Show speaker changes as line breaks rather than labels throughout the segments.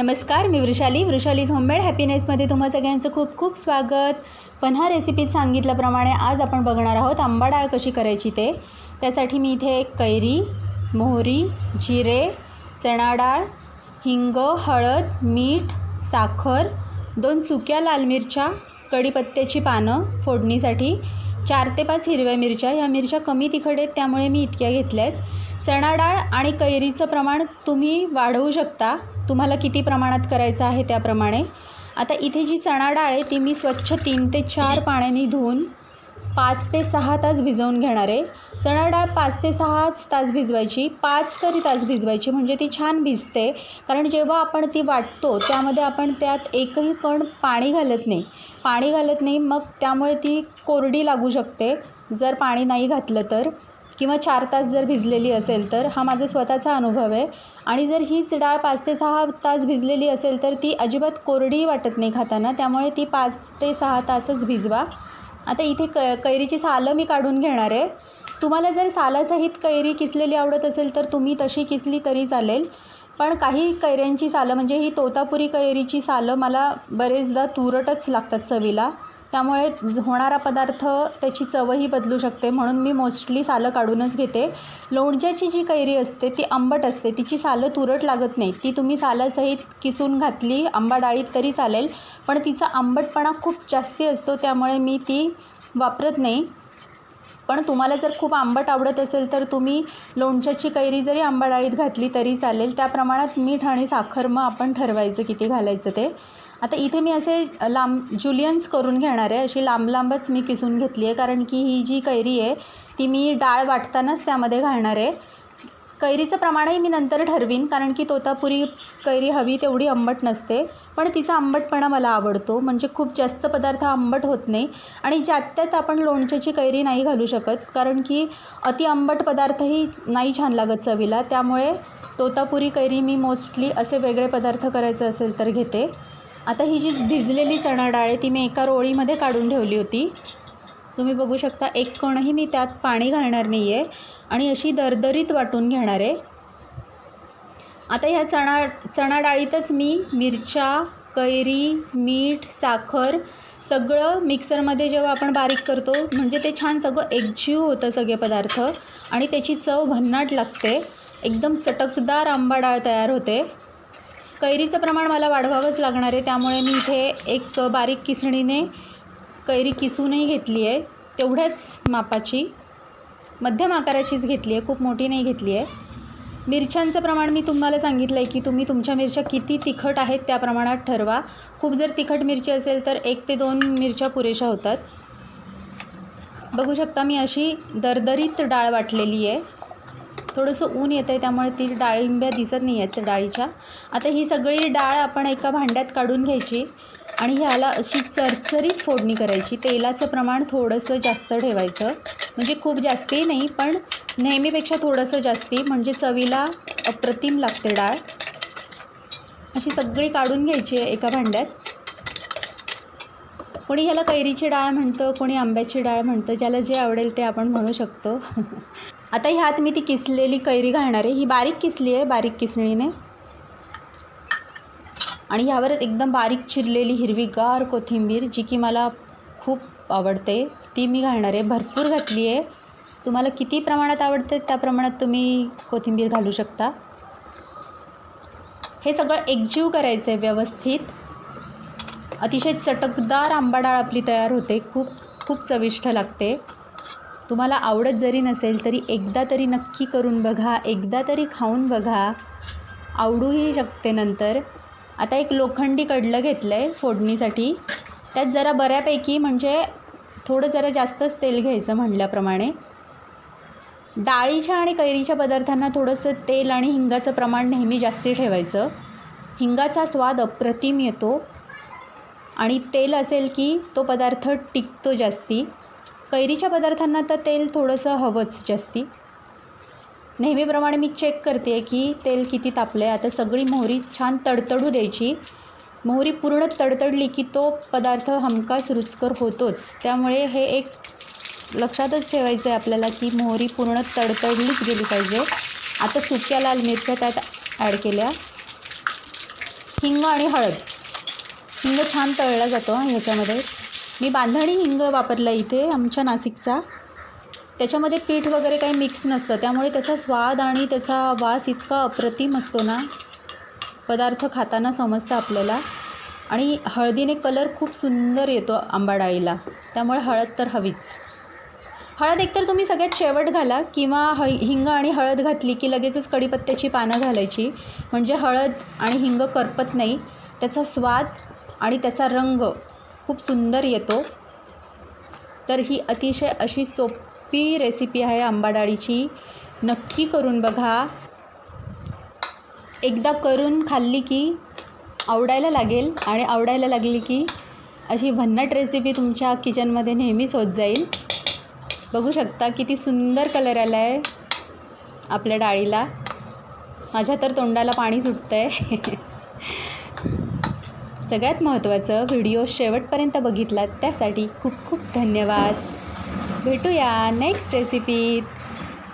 नमस्कार मी वृषाली. वृषालीज होममेड हॅपीनेसमध्ये तुम्हा सगळ्यांचं खूप खूप स्वागत. पण ह्या रेसिपीत सांगितल्याप्रमाणे आज आपण बघणार आहोत आंबा डाळ कशी करायची ते. त्यासाठी मी इथे एक कैरी मोहरी जिरे चणा डाळ हिंग हळद मीठ साखर दोन सुक्या लाल मिरच्या कढीपत्त्याची पानं फोडणीसाठी चार ते पाच हिरव्या मिरच्या. ह्या मिरच्या कमी तिखट आहेत त्यामुळे मी इतक्या घेतल्या आहेत चणा डाळ आणि कैरीचं प्रमाण तुम्ही वाढवू शकता. तुम्हाला किती प्रमाणात करायचं आहे त्याप्रमाणे? आता इथे जी चणा डाळ आहे ती मी स्वच्छ तीन ते चार पाण्याने धुवून पाच ते सहा तास भिजवून घेणार आहे. चणा डाळ पाच ते सहाच तास भिजवायची पाच तरी तास भिजवायची म्हणजे ती छान भिजते. कारण जेव्हा आपण ती वाटतो त्यामध्ये आपण त्यात एकही कण पाणी घालत नाही. पाणी घालत नाही मग त्यामुळे ती कोरडी लागू शकते. जर पाणी नाही घातलं तर. किंवा चार तास जर भिजलेली असेल तर हा माझा स्वतःचा अनुभव आहे. आणि जर हीच डाळ पाच ते सहा तास भिजलेली असेल तर ती अजिबात कोरडी वाटत नाही खाताना. त्यामुळे ती पाच ते सहा तासच भिजवा. आता इथे क कैरीची सालं मी काढून घेणार आहे. तुम्हाला जर सालासहित कैरी किसलेली आवडत असेल तर तुम्ही तशी किसली तरी चालेल. पण काही कैऱ्यांची सालं म्हणजे ही तोतापुरी कैरीची सालं मला बरेचदा तुरटच लागतात चवीला. त्यामुळे होणारा पदार्थ त्याची चवही बदलू शकते. म्हणून मी मोस्टली सालं काढूनच घेते. लोणच्याची जी कैरी असते ती आंबट असते. तिची सालं तुरट लागत नाही. ती तुम्ही सालासहित किसून घातली आंबा डाळीत तरी चालेल. पण तिचा आंबटपणा खूप जास्ती असतो त्यामुळे मी ती वापरत नाही. पण तुम्हाला जर खूप आंबट आवडत असेल तर तुम्ही लोणच्याची कैरी जरी आंबा डाळीत घातली तरी चालेल. त्या प्रमाणात मीठ आणि साखर मग आपण ठरवायचं किती घालायचं ते. आता इथे मी असे लांब जुलियन्स करून घेणार आहे. अशी लांब लांबच मी किसून घेतली आहे. कारण की ही जी कैरी आहे ती मी डाळ वाटतानाच त्यामध्ये घालणार आहे. कैरीचं प्रमाणही मी नंतर ठरवीन कारण की तोतापुरी कैरी हवी तेवढी आंबट नसते. पण तिचा आंबटपणा मला आवडतो. म्हणजे खूप जास्त पदार्थ आंबट होत नाही. आणि ज्यात त्यात आपण लोणच्याची कैरी नाही घालू शकत कारण की अति आंबट पदार्थही नाही छान लागत चवीला. त्यामुळे तोतापुरी कैरी मी मोस्टली असे वेगळे पदार्थ करायचे असेल तर घेते. आता ही जी भिजलेली चणा डाळ आहे ती मी एका रोळीमध्ये काढून ठेवली होती. तुम्ही बघू शकता एक कणही मी त्यात पाणी घालणार नाही आहे आणि अशी दरदरीत वाटून घेणार आहे. आता ह्या चणा चणा डाळीतच मी मिरच्या कैरी मीठ साखर सगळं मिक्सरमध्ये जेव्हा आपण बारीक करतो म्हणजे ते छान सगळं एकजीव होतं सगळे पदार्थ आणि त्याची चव भन्नाट लागते. एकदम चटकदार आंबा डाळ तयार होते. कैरीचं प्रमाण मला वाढवावंच लागणार आहे त्यामुळे मी इथे एक बारीक किसणीने कैरी किसूनही घेतली आहे तेवढ्याच मापाची. मध्यम आकाराचीच घेतली आहे खूप मोठी नाही घेतली आहे. मिरच्यांचं प्रमाण मी तुम्हाला सांगितलं आहे की तुम्ही तुमच्या मिरच्या किती तिखट आहेत त्या प्रमाणात ठरवा. खूप जर तिखट मिरची असेल तर एक ते दोन मिरच्या पुरेशा होतात. बघू शकता मी अशी दरदरीत डाळ वाटलेली आहे. थोडंसं ऊन येतं आहे त्यामुळे ती डाळिंब्या दिसत नाही आहेत डाळीच्या. आता ही सगळी डाळ आपण एका भांड्यात काढून घ्यायची. आणि ह्याला अशी चरचरीत फोडणी करायची. तेलाचं प्रमाण थोडंसं जास्त ठेवायचं. म्हणजे खूप जास्ती नाही पण नेहमीपेक्षा थोडंसं जास्ती. म्हणजे चवीला अप्रतिम लागते डाळ. अशी सगळी काढून घ्यायची आहे एका भांड्यात. कोणी ह्याला कैरीची डाळ म्हणतं कोणी आंब्याची डाळ म्हणतं ज्याला जे आवडेल ते आपण म्हणू शकतो. आता ह्यात मी ती किसलेली कैरी घालणार आहे. ही बारीक किसली आहे बारीक किसणीने. आणि यावरच एकदम बारीक चिरलेली हिरवीगार कोथिंबीर जी की मला खूप आवडते ती मी घालणार आहे. भरपूर घातली आहे. तुम्हाला किती प्रमाणात आवडते त्या प्रमाणात तुम्ही कोथिंबीर घालू शकता. हे सगळं एकजीव करायचं आहे व्यवस्थित. अतिशय चटकदार आंबा डाळ आपली तयार होते. खूप खूप चविष्ट लागते. तुम्हाला आवडत जरी नसेल तरी एकदा तरी नक्की करून बघा. एकदा तरी खाऊन बघा. आवडूही शकते नंतर. आता एक लोखंडी कडलं घेतलं आहे फोडणीसाठी. त्यात जरा बऱ्यापैकी म्हणजे थोडं जरा जास्तच तेल घ्यायचं म्हणल्याप्रमाणे. डाळीच्या आणि कैरीच्या पदार्थांना थोडंसं तेल आणि हिंगाचं प्रमाण नेहमी जास्ती ठेवायचं. हिंगाचा स्वाद अप्रतिम येतो. आणि तेल असेल की तो पदार्थ टिकतो जास्ती. कैरीच्या पदार्थांना तर तेल थोडंसं हवंच जास्ती. नेहमीप्रमाणे मी चेक करते की तेल किती तापलं आहे आता सगळी मोहरी छान तडतडू द्यायची. मोहरी पूर्ण तडतडली की तो पदार्थ हमखास रुचकर होतोच. त्यामुळे हे एक लक्षातच ठेवायचं आहे आपल्याला की मोहरी पूर्ण तडतडलीच गेली पाहिजे. आता सुक्या लाल मिरच्या त्यात ॲड केल्या. हिंग आणि हळद. हिंग छान तळला जातो ह्याच्यामध्ये. मी बांधणी हिंग वापरला इथे आमच्या नाशिकचा. त्याच्यामध्ये पीठ वगैरे काही मिक्स नसतं. त्यामुळे त्याचा स्वाद आणि त्याचा वास इतका अप्रतिम असतो ना. पदार्थ खाताना समजतं आपल्याला. आणि हळदीने कलर खूप सुंदर येतो आंबाडाळीला. त्यामुळे हळद तर हवीच. हळद एकतर तुम्ही सगळ्यात शेवट घाला किंवा ह हिंग आणि हळद घातली की लगेचच कढीपत्त्याची पानं घालायची. म्हणजे हळद आणि हिंग करपत नाही. त्याचा स्वाद आणि त्याचा रंग खूप सुंदर येतो. तर ही अतिशय अशी सोप सोपी रेसिपी आहे आंबा डाळीची. नक्की करून बघा. एकदा करून खाल्ली की आवडायला लागेल आणि आवडायला लागली की अशी भन्नाट रेसिपी तुमच्या किचनमध्ये नेहमीच होत जाईल. बघू शकता किती सुंदर कलर आला आहे आपल्या डाळीला. माझ्या तर तोंडाला पाणी सुटतं आहे सगळ्यात महत्त्वाचं व्हिडिओ शेवटपर्यंत बघितलात त्यासाठी खूप खूप धन्यवाद. भेटूया नेक्स्ट रेसिपीत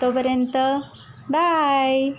तोपर्यंत बाय